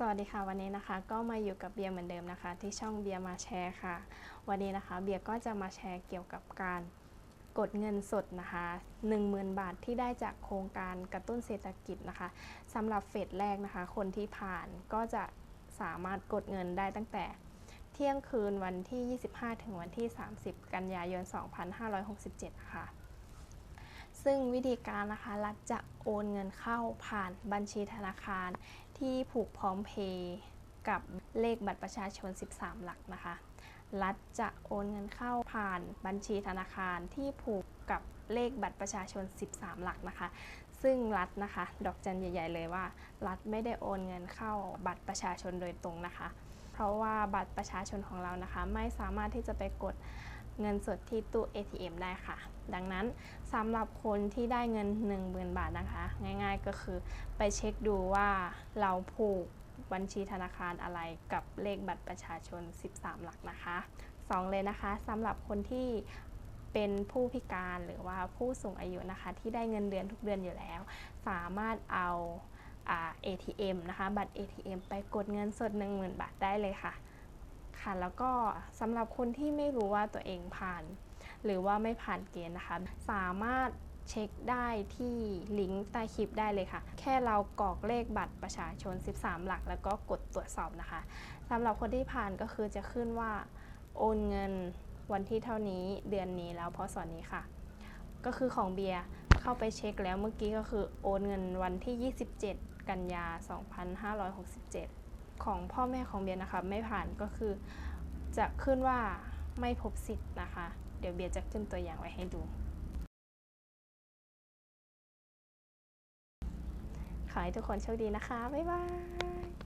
สวัสดีค่ะวันนี้นะคะก็มาอยู่กับเบียร์เหมือนเดิมนะคะ ที่ช่องเบียร์มาแชร์ค่ะ วันนี้นะคะเบียร์ก็จะมาแชร์เกี่ยวกับการกดเงินสดนะคะ 10,000 บาทที่ได้จากโครงการกระตุ้นเศรษฐกิจนะคะสำหรับเฟสแรกนะคะ คนที่ผ่านก็จะสามารถกดเงินได้ตั้งแต่ เที่ยงคืนวันที่ 25 ถึงวันที่ 30 กันยายน 2567 ค่ะ ซึ่งวิธีการนะคะรัฐจะโอนเงินเข้าผ่านบัญชีธนาคาร ที่ผูกพร้อมเพย์กับเลขบัตรประชาชน 13 หลักนะคะ รัฐจะโอนเงินเข้าผ่านบัญชีธนาคารที่ผูกกับเลขบัตรประชาชน 13 หลักนะคะ ซึ่งรัฐนะคะ ดอกจันใหญ่ ๆ เลยว่า รัฐไม่ได้โอนเงินเข้าบัตรประชาชนโดยตรงนะคะ เพราะว่าบัตรประชาชนของเรานะคะ ไม่สามารถที่จะไปกด เงินสดที่ตู้ ATM ได้ค่ะ ดังนั้นสำหรับคนที่ได้เงิน 10,000 บาทนะคะ ง่ายๆก็คือไปเช็คดูว่าเราผูกบัญชีธนาคารอะไรกับเลขบัตรประชาชน 13 หลักนะคะสองเลยนะคะสำหรับคนที่เป็นผู้พิการหรือว่าผู้สูงอายุนะคะ ที่ได้เงินเดือนทุกเดือนอยู่แล้ว สามารถเอาอ่า ATM นะคะ บัตร ATM ไปกดเงินสด 10,000 บาทได้เลยค่ะ ค่ะ แล้วก็สำหรับคนที่ไม่รู้ว่าตัวเองผ่าน หรือว่าไม่ผ่านเกณฑ์นะคะ สามารถเช็คได้ที่ลิงก์ใต้คลิปได้เลยค่ะ แค่เรากรอกเลขบัตรประชาชน 13 หลัก แล้วก็กดตรวจสอบนะคะสำหรับคนที่ผ่านก็คือจะขึ้นว่า โอนเงินวันที่เท่านี้เดือนนี้แล้วพอสอนนี้ค่ะ ก็คือของเบียร์เข้าไปเช็คแล้วเมื่อกี้ก็คือโอนเงินวันที่ 27 กันยา 2567 ของพ่อแม่ของเบียร์นะคะ ไม่ผ่านก็คือจะขึ้นว่าไม่พบสิทธิ์นะคะ เดี๋ยวเบียร์จะขึ้นตัวอย่างไว้ให้ดู ขอให้ทุกคนโชคดีนะคะ บ๊ายบาย